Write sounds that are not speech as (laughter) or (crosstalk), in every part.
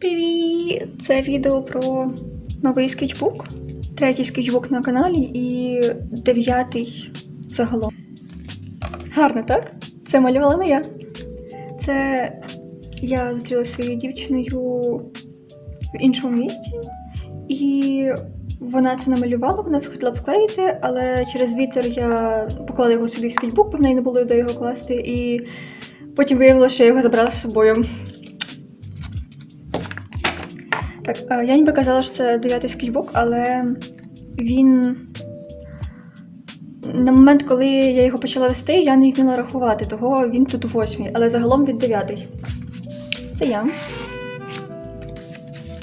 Привіт! Це відео про новий скетчбук. Третій скетчбук на каналі і дев'ятий загалом. Гарно, так? Це малювала не я. Це я зустрілася зі своєю дівчиною в іншому місті, і вона це намалювала, вона захотіла вклеїти, але через вітер я поклала його собі в скетчбук, бо в неї не було де його класти, і потім виявилося, що я його забрала з собою. Так, я ніби казала, що це дев'ятий скетчбук, але він. На момент, коли я його почала вести, я не вміла рахувати, того він тут восьмий, але загалом він дев'ятий. Це я.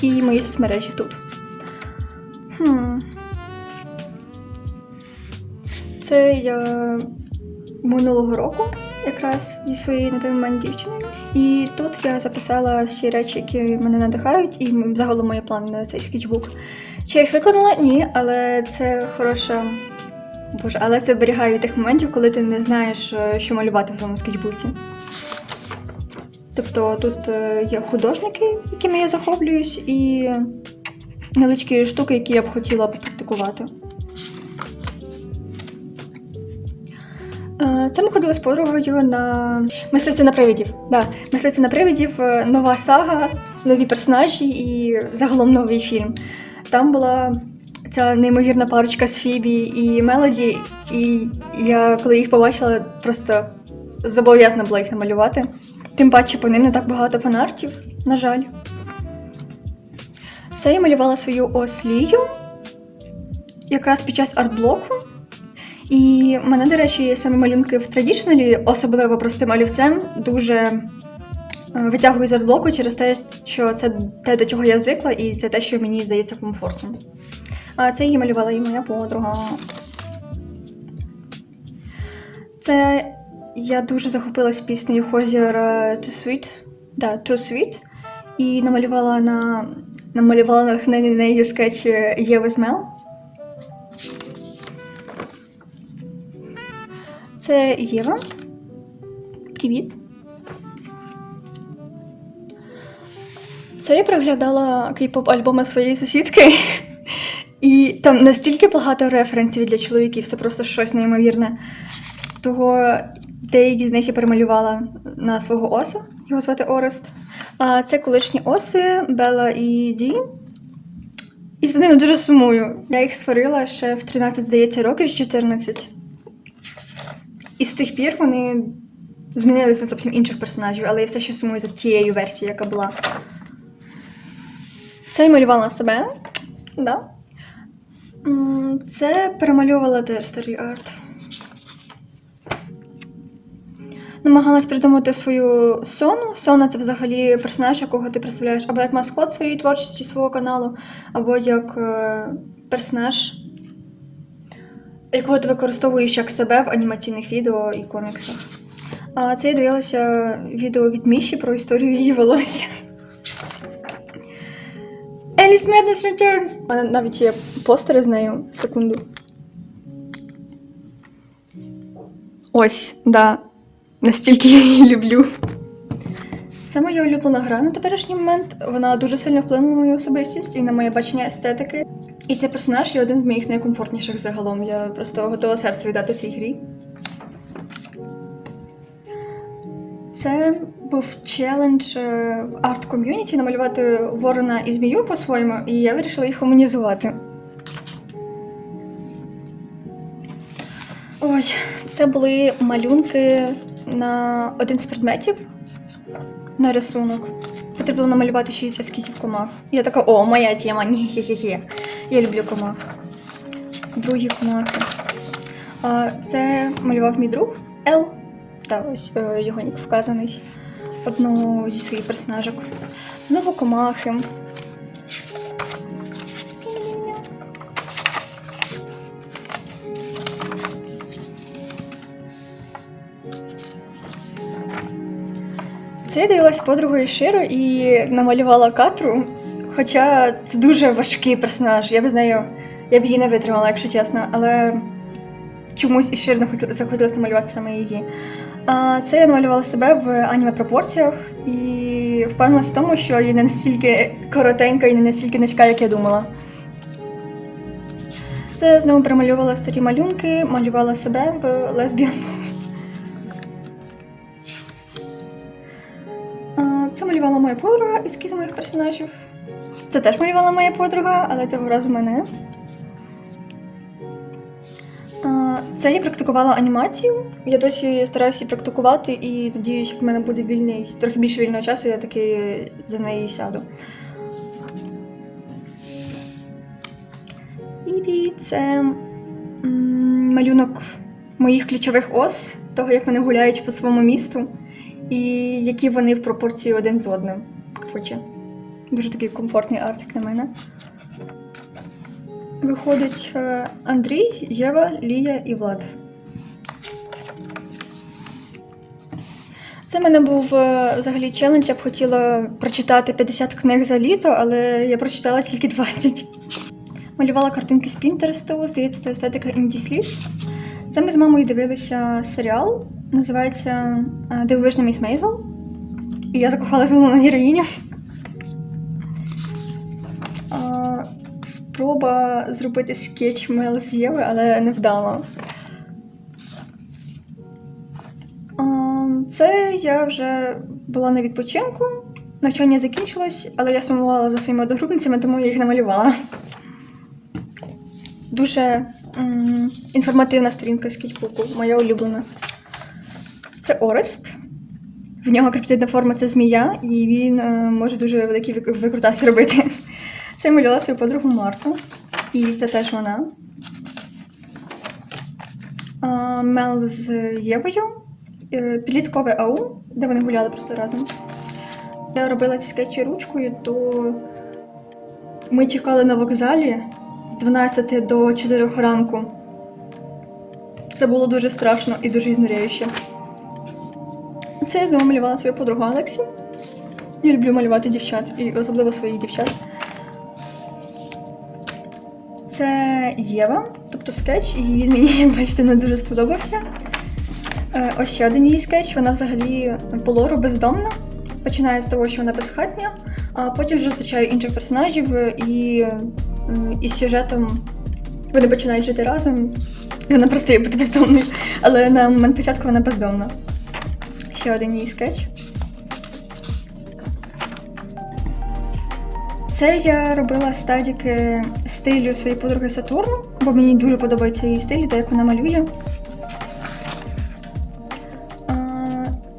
І мої соцмережі тут. Хм. Це я минулого року, якраз зі своєю на той момент дівчиною. І тут я записала всі речі, які мене надихають, і загалом мої плани на цей скетчбук. Чи я їх виконала? Ні, але це хороша. Боже, але це берігає від тих моментів, коли ти не знаєш, е, що малювати в цьому скетчбуці. Тобто тут е, є художники, якими я захоплююсь, і невеличкі штуки, які я б хотіла попрактикувати. Це ми ходили з подругою на мислиця на привидів. Да, мислиця на привидів, е, нова сага, нові персонажі і загалом новий фільм. Там була ця неймовірна парочка з Фібі і Мелоді, і я, коли їх побачила, просто зобов'язана була їх намалювати. Тим паче по ним не так багато фанартів, на жаль. Це я малювала свою ослію якраз під час артблоку. І мене, до речі, саме малюнки в традішналі, особливо простим олівцем, дуже е, витягують з артблоку через те, що це те, до чого я звикла, і це те, що мені здається комфортним. А це її малювала і моя подруга. Це я дуже захопилась піснею Хозір Too Sweet. Да, Too Sweet. І намалювала на намалювала натхнений нею скетч Єви Смел. Це Єва. Привіт. Це я приглядала кей-поп альбоми своєї сусідки. І там настільки багато референсів для чоловіків, це просто щось неймовірне. Того деякі з них я перемалювала на свого оса, його звати Орест. А це колишні оси Бела і Ді. І з ними дуже сумую. Я їх створила ще в 13, здається, років, чи 14. І з тих пір вони змінилися на зовсім інших персонажів, але я все ще сумую за тією версією, яка була. Це я малювала себе. Да. Це перемальовувала теж старий арт. Намагалась придумати свою сону. Сона це взагалі персонаж, якого ти представляєш або як маскот своєї творчості свого каналу, або як е, персонаж, якого ти використовуєш як себе в анімаційних відео і коміксах. А це я дивилася відео від Міші про історію її волосся. Alice Madness Returns! У мене навіть є постери з нею. Секунду. Ось, да. Настільки я її люблю. Це моя улюблена гра на теперішній момент. Вона дуже сильно вплинула на мою особистість і на моє бачення естетики. І цей персонаж є один з моїх найкомфортніших загалом. Я просто готова серце віддати цій грі. Це був челендж е, в арт-ком'юніті намалювати ворона і змію по-своєму, і я вирішила їх гуманізувати. Ось, це були малюнки на один з предметів на рисунок. Потрібно намалювати 60 скітів комах. Я така, о, моя тема, ні хе хі хі Я люблю комах. Другі комахи. А, це малював мій друг Ел. Та ось е, його нік вказаний. Одну зі своїх персонажок. Знову комахи. Я дивилась подругою Широ і намалювала катру. Хоча це дуже важкий персонаж. Я б з нею я б її не витримала, якщо чесно, але чомусь із Шир захотілося намалювати саме її. А це я намалювала себе в аніме пропорціях і впевнилася в тому, що я не настільки коротенька і не настільки низька, як я думала. Це знову перемалювала старі малюнки, малювала себе в лесбіан. Це малювала моя подруга ескізи моїх персонажів. Це теж малювала моя подруга, але цього разу мене. Це я практикувала анімацію. Я досі стараюся її практикувати, і надіюсь, як в мене буде вільний, трохи більше вільного часу, я таки за неї сяду. І це малюнок моїх ключових ос, того, як вони гуляють по своєму місту, і які вони в пропорції один з одним. Коротше, дуже такий комфортний артик на мене. Виходить е, Андрій, Єва, Лія і Влад. Це в мене був е, взагалі челендж. Я б хотіла прочитати 50 книг за літо, але я прочитала тільки 20. Малювала картинки з Пінтересту, здається, це естетика інді сліз. Це ми з мамою дивилися серіал, називається е, Дивовижна міс Мейзел. І я закохалася головну героїню. А, Спроба зробити скетч Мел з Єви, але не вдала. Це я вже була на відпочинку. Навчання закінчилось, але я сумувала за своїми одногрупницями, тому я їх намалювала. Дуже м, інформативна сторінка скетчбуку, моя улюблена. Це Орест. В нього криптидна форма це змія, і він е, може дуже великі вик- викрутаси робити. (laughs) Це малювала свою подругу Марту. І це теж вона. Мел з Євою. Е, Підліткове АУ, де вони гуляли просто разом. Я робила ці скетчі ручкою, то ми чекали на вокзалі з 12 до 4 ранку. Це було дуже страшно і дуже ізнуряюще. Це я знову малювала свою подругу Алексі. Я люблю малювати дівчат, і особливо своїх дівчат. Це Єва, тобто скетч, і він мені, як (laughs) бачите, не дуже сподобався. Е, Ось ще один її скетч. Вона взагалі по лору бездомна. Починає з того, що вона безхатня, а потім вже зустрічає інших персонажів е, і із сюжетом вони починають жити разом. І вона перестає бути бездомною. Але на момент початку вона бездомна. Ще один її скетч. Це я робила стадіки стилю своєї подруги Сатурну, бо мені дуже подобається її стиль та як вона малює.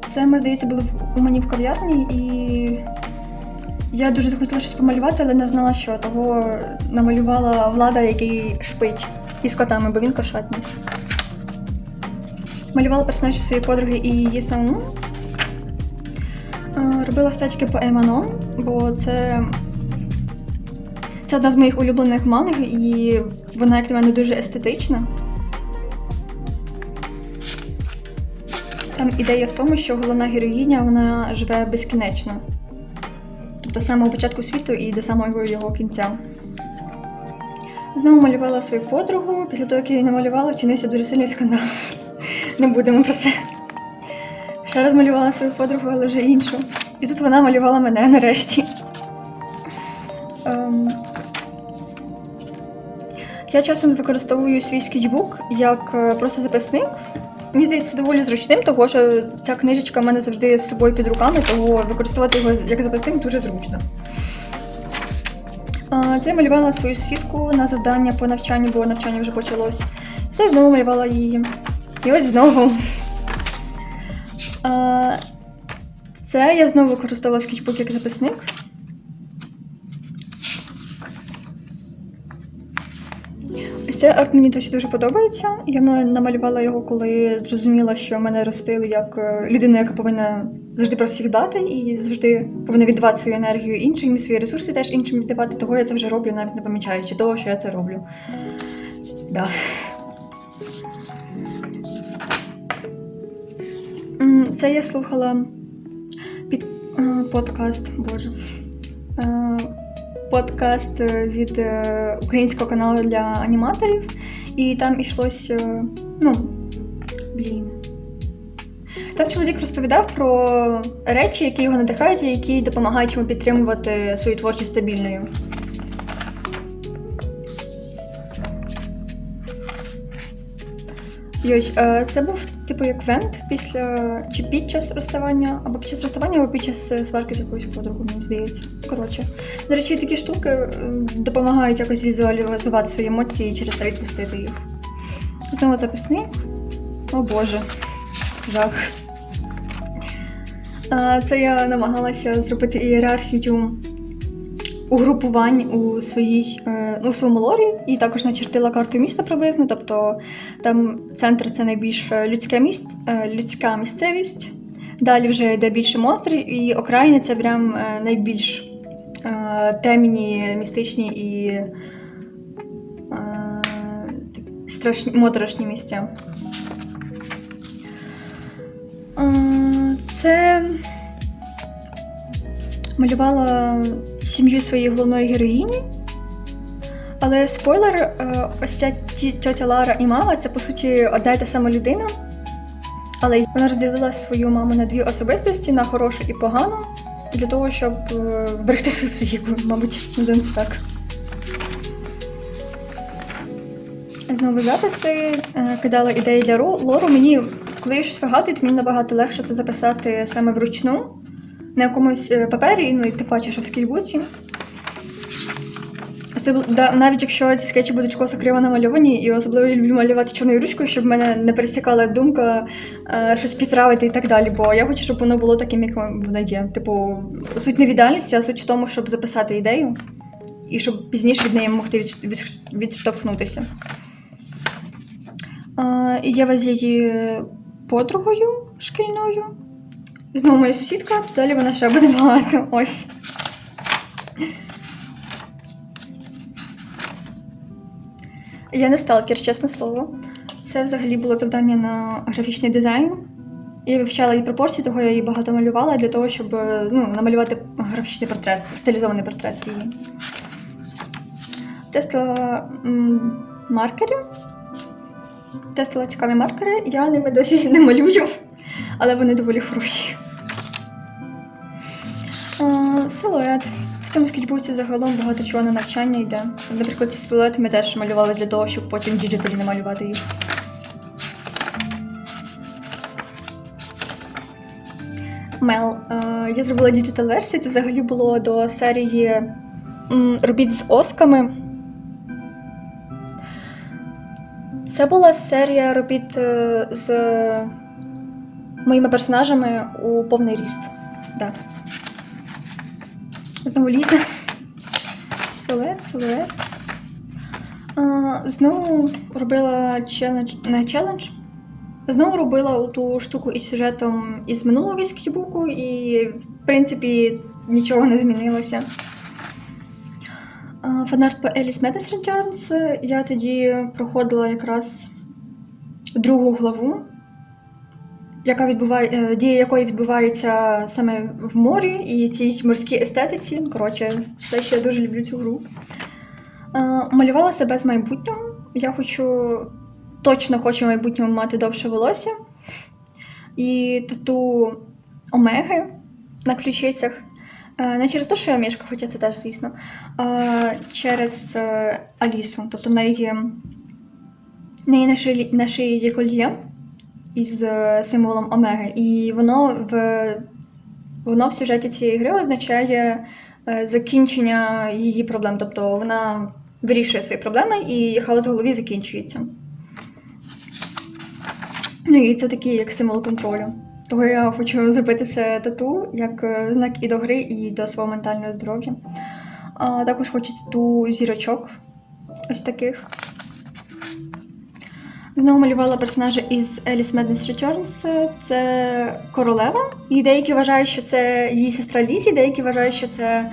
Це ми, здається, були в- у мені в кав'ярні, і я дуже захотіла щось помалювати, але не знала, що. Того намалювала влада, який шпить із котами, бо він кошатний. Малювала персонажів своєї подруги і її саму. Робила статики по Еманом, бо це це одна з моїх улюблених манг, і вона, як на мене, дуже естетична. Там ідея в тому, що головна героїня вона живе безкінечно. Тобто з самого початку світу і до самого його кінця. Знову малювала свою подругу. Після того, як я її намалювала, чинився дуже сильний скандал. (laughs) Не будемо про це. Ще раз малювала свою подругу, але вже іншу. І тут вона малювала мене нарешті. Ем, Я часом використовую свій скетчбук як е, просто записник. Мені здається, доволі зручним, тому що ця книжечка в мене завжди з собою під руками, тому використовувати його як записник дуже зручно. Це я малювала свою сусідку на завдання по навчанню, бо навчання вже почалось. Це знову малювала її. І ось знову. Це я знову використовувала скетчбук як записник. Ось цей арт мені досі дуже подобається. Я намалювала його, коли зрозуміла, що мене ростили як е, людина, яка повинна завжди про всіх дати і завжди повинна віддавати свою енергію іншим і свої ресурси теж іншим віддавати. Того я це вже роблю, навіть не помічаючи того, що я це роблю. Да. Це я слухала подкаст, боже. Е, Подкаст е, від е, українського каналу для аніматорів, і там ішлось. е, Ну, блін. Там чоловік розповідав про речі, які його надихають і які допомагають йому підтримувати свою творчість стабільною. Йой, е, це був типу як вент після чи під час розставання, або під час розставання, або під час е, сварки з якоюсь подругою, мені здається. Коротше, до речі, такі штуки е, допомагають якось візуалізувати свої емоції і через це відпустити їх. Знову записник. О Боже, жах. Це я намагалася зробити ієрархію угрупувань у своїй е, ну, у своєму лорі, і також начертила карту міста приблизно. Тобто там центр це найбільш людське міст, е, людська місцевість. Далі вже йде більше монстрів, і окраїни це прям е, найбільш е, темні, містичні і е, страшні, моторошні місця. Е, Це малювала сім'ю своєї головної героїні. Але спойлер, е, ось ця ті- тьотя Лара і мама це по суті одна й та сама людина. Але вона розділила свою маму на дві особистості на хорошу і погану, для того, щоб е, вберегти свою психіку, мабуть, називаємо це так. Знову записи, е, кидала ідеї для лору. Мені, коли я щось вигадую, то мені набагато легше це записати саме вручну, на якомусь е, папері, ну і тим паче, що в скетчбуці. Особливо, да, навіть якщо ці скетчі будуть косо криво намальовані, і особливо я люблю малювати чорною ручкою, щоб в мене не пересікала думка е, щось підправити і так далі. Бо я хочу, щоб воно було таким, як воно є. Типу, суть не в ідеальності, а суть в тому, щоб записати ідею, і щоб пізніше від неї могти відш- відш- відштовхнутися. Е, Єва з її подругою шкільною. Знову моя сусідка, далі вона ще буде багато. Ось. Я не сталкер, чесне слово. Це взагалі було завдання на графічний дизайн. Я вивчала її пропорції, того я її багато малювала для того, щоб ну, намалювати графічний портрет, стилізований портрет її. Тестила маркери. Тестила цікаві маркери. Я ними досі не малюю, але вони доволі хороші. А, Силует. В цьому скетчбуці загалом багато чого на навчання йде. Наприклад, ці силуети ми теж малювали для того, щоб потім діджиталі не малювати їх. Мел. Е, я зробила діджитал версію, це взагалі було до серії робіт з осками. Це була серія робіт е, з моїми персонажами у повний ріст. Да. Знову лізе. Силует, силует. Знову робила челендж. Не челендж. Знову робила ту штуку із сюжетом із минулого скетчбуку, і, в принципі, нічого не змінилося. Фанарт по Alice Madness Returns. Я тоді проходила якраз другу главу, яка відбуває, е, дія якої відбувається саме в морі і цій морській естетиці. Коротше, все ще я дуже люблю цю гру. Е, Малювала себе з майбутнього. Я хочу точно хочу в майбутньому мати довше волосся. І тату омеги на ключицях. Е, Не через те, що я мішка, хоча це теж, звісно, а через Алісу. Тобто в неї на шиї, на шиї є кольє із е, символом омеги. І воно в, воно в сюжеті цієї гри означає е, закінчення її проблем. Тобто вона вирішує свої проблеми і хаос в голові закінчується. Ну і це такий як символ контролю. Того я хочу зробити це тату як е, знак і до гри, і до свого ментального здоров'я. Також хочу тату зірочок. Ось таких. Знову малювала персонажа із Alice Madness Returns. Це королева. І деякі вважають, що це її сестра Лізі, деякі вважають, що це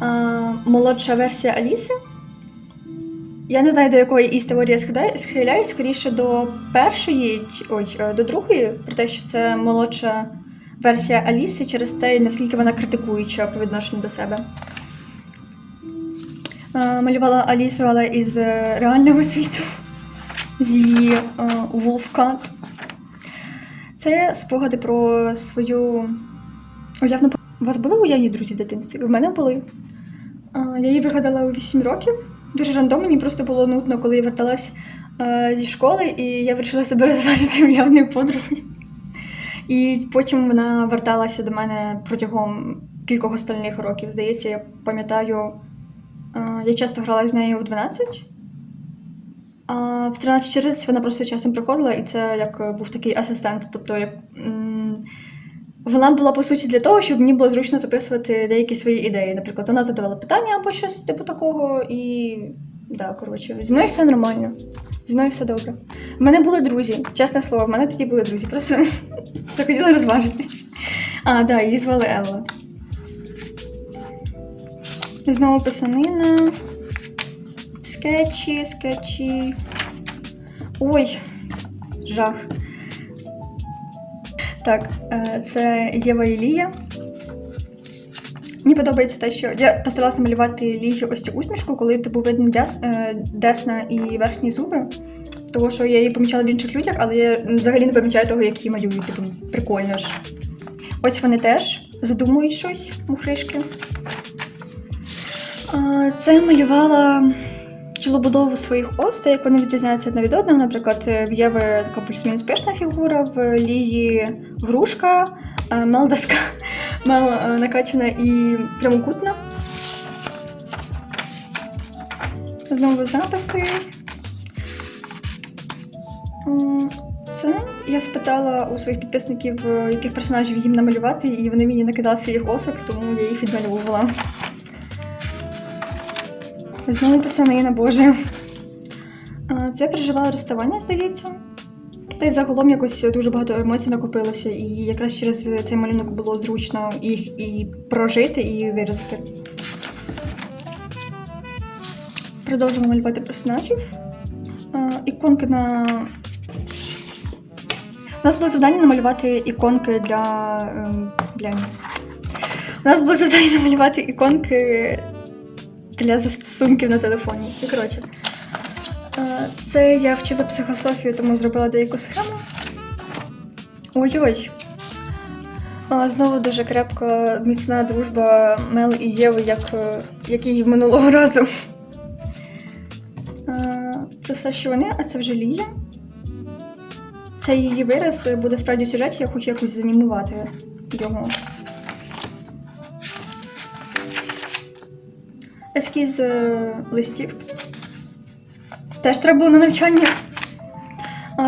а, молодша версія Аліси. Я не знаю, до якої із теорії схиляю- схиляюсь, скоріше до першої, ой, е, до другої, про те, що це молодша версія Аліси через те, наскільки вона критикуюча по відношенню до себе. Е, Малювала Алісу, але із е, реального світу, з її е, Wolfcat. Це спогади про свою уявну. У вас були уявні друзі в дитинстві? У мене були. Я її вигадала у 8 років. Дуже рандомно, мені просто було нудно, коли я верталась е, зі школи, і я вирішила себе розважити уявною подругою. І потім вона верталася до мене протягом кількох остальних років. Здається, я пам'ятаю, е, я часто грала з нею в 12. А в 13-14 вона просто часом приходила, і це як е, був такий асистент. Тобто, як, вона була по суті для того, щоб мені було зручно записувати деякі свої ідеї. Наприклад, вона задавала питання або щось типу такого, і да, коротше, зі мною все нормально. Зі мною все добре. В мене були друзі, чесне слово, в мене тоді були друзі. Просто (laughs) захотіла розважитись. А, да, її звали Елла. Знову писанина. Скетчі, скетчі. Ой, жах. Так, е, це Єва і Лія. Мені подобається те, що я постаралася намалювати Лії ось цю усмішку, коли типу видно дяс, е, десна і верхні зуби. Того, що я її помічала в інших людях, але я взагалі не помічаю того, як її малюють. Типу, прикольно ж. Ось вони теж задумують щось, мухришки. Це малювала тілобудову своїх остей, як вони відрізняються одне від одного. Наприклад, в Єви така плюс-мінус пишна фігура, в Лії грушка, а Мел доска, (laughs) Мел е, накачана і прямокутна. Знову записи. Це я спитала у своїх підписників, е, яких персонажів їм намалювати, і вони мені накидали своїх осок, тому я їх відмальовувала. Знову писанина, боже. Це переживала розставання, здається. Та й загалом якось дуже багато емоцій накопилося, і якраз через цей малюнок було зручно їх і прожити, і виразити. Продовжимо малювати персонажів. Іконки на. У нас було завдання намалювати іконки для. ем, Бля. У нас було завдання намалювати іконки для застосунків на телефоні. І коротше. е, Це я вчила психософію, тому зробила деяку схему. Ой-ой. Знову дуже крепка, міцна дружба Мел і Єви, як, е, як і минулого разу. Е, Це все, що вони, а це вже Лія. Це її вираз буде справді в сюжеті, я хочу якось занімувати його. Ескіз е, листів. Теж треба було на навчання.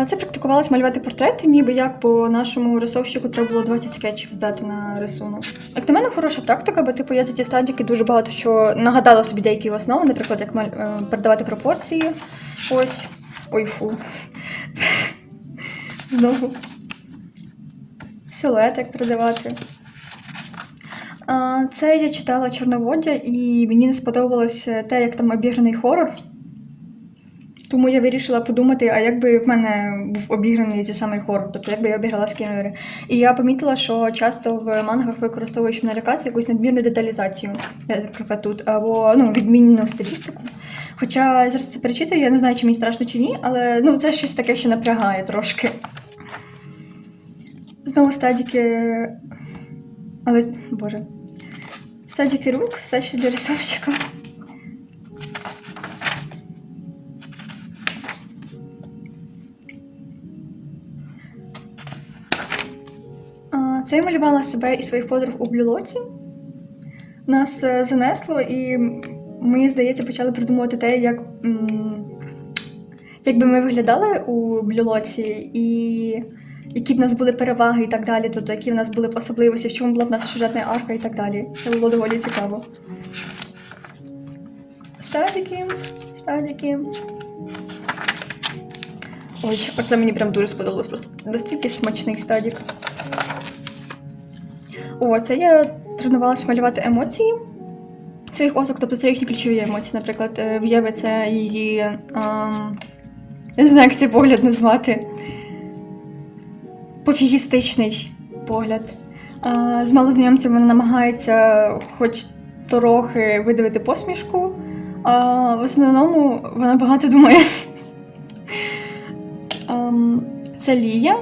Це практикувалось малювати портрети, ніби як по нашому рисовщику треба було 20 скетчів здати на рисунок. Як на мене, хороша практика, бо типу я за ті стадіки дуже багато що нагадала собі деякі основи, наприклад, як маль- е, передавати пропорції. Ось. Ой, фу. (laughs) Знову. Силует як передавати. Це я читала Чорноводдя, і мені не сподобалося те, як там обіграний хорор. Тому я вирішила подумати, а як би в мене був обіграний цей самий хорор, тобто як би я обіграла скінери. І я помітила, що часто в мангах використовують, щоб налякати якусь надмірну деталізацію, наприклад, тут, або ну, відмінну стилістику. Хоча зараз це перечитую, я не знаю, чи мені страшно чи ні, але ну, це щось таке, що напрягає трошки. Знову стадіки. Але, боже. Стадіки рук, все ще для рисовщика. Це я малювала себе і своїх подруг у блюлоці. Нас е, занесло, і ми, здається, почали придумувати те, як, як би ми виглядали у блюлоці, і які в нас були переваги і так далі, тобто які в нас були б особливості, в чому була у нас сюжетна арка і так далі. Це було доволі цікаво. Стадіки, стадіки. Ой, оце мені прям дуже сподобалось. Просто настільки смачний стадік. О, це я тренувалася малювати емоції своїх осок, тобто це їхні ключові емоції. Наприклад, е, в це її. ем, я не знаю, як цей погляд назвати. Пофігістичний погляд. З малознайомцем вона намагається хоч трохи видавити посмішку, а в основному вона багато думає. (laughs) Це Лія.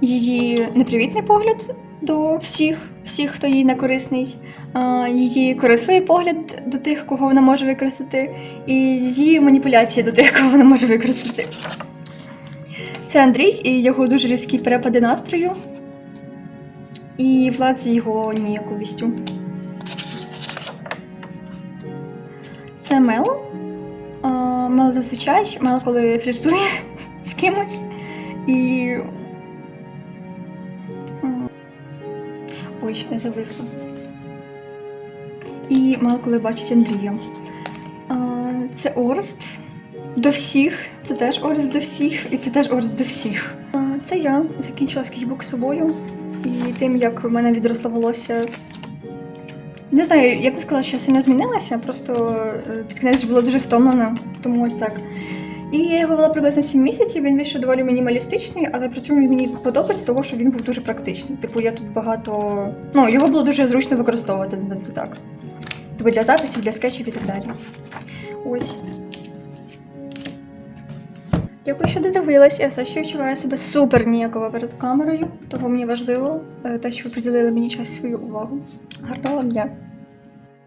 її непривітний погляд до всіх, всіх, хто їй не корисний, її корисливий погляд до тих, кого вона може використати, і її маніпуляції до тих, кого вона може використати. Це Андрій і його дуже різкі перепади настрою. І Влад з його ніяковістю. Це Мел. Мел зазвичай, Мел, коли фліртує з кимось. І. Ой, я зависла. І Мел, коли бачить Андрія. Це Орст до всіх. Це теж Орст до всіх, і це теж Орст до всіх. Це я закінчила скетчбук з собою. І тим, як в мене відросло волосся. Не знаю, я б не сказала, що я сильно змінилася, просто е, під кінець було дуже втомлена, тому ось так. І я його вела приблизно 7 місяців, він вийшов доволі мінімалістичний, але при цьому мені подобається того, що він був дуже практичний. Типу, я тут багато. Ну, його було дуже зручно використовувати, це так. Тобто для записів, для скетчів і так далі. Ось. Дякую, що додивилась. Я все ще відчуваю себе супер ніяково перед камерою, того мені важливо е, те, що ви приділили мені час свою увагу. Гарного дня!